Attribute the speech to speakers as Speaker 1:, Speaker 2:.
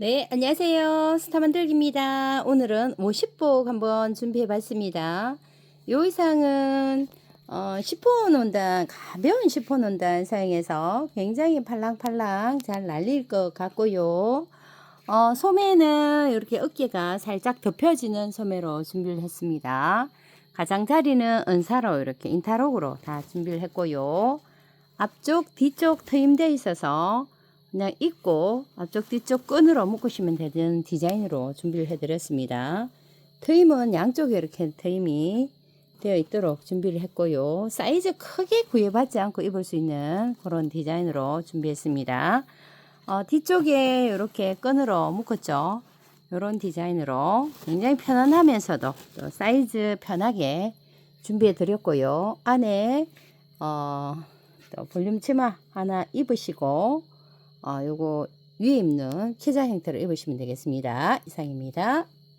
Speaker 1: 네, 안녕하세요. 스타 만들기입니다. 오늘은 50복 한번 준비해 봤습니다. 이 의상은 어, 시폰 원단, 가벼운 시폰 원단 사용해서 굉장히 팔랑팔랑 잘 날릴 것 같고요. 어, 소매는 이렇게 어깨가 살짝 덮여지는 소매로 준비를 했습니다. 가장자리는 은사로 이렇게 인타록으로 다 준비를 했고요. 앞쪽, 뒤쪽 트임되어 있어서 그냥 입고 앞쪽 뒤쪽 끈으로 묶으시면 되는 디자인으로 준비를 해드렸습니다. 트임은 양쪽에 이렇게 트임이 되어 있도록 준비를 했고요. 사이즈 크게 구애받지 않고 입을 수 있는 그런 디자인으로 준비했습니다. 어, 뒤쪽에 이렇게 끈으로 묶었죠. 이런 디자인으로 굉장히 편안하면서도 또 사이즈 편하게 준비해 드렸고요. 안에 어, 또 볼륨 치마 하나 입으시고 어, 요거 위에 입는 키자 형태로 입으시면 되겠습니다. 이상입니다.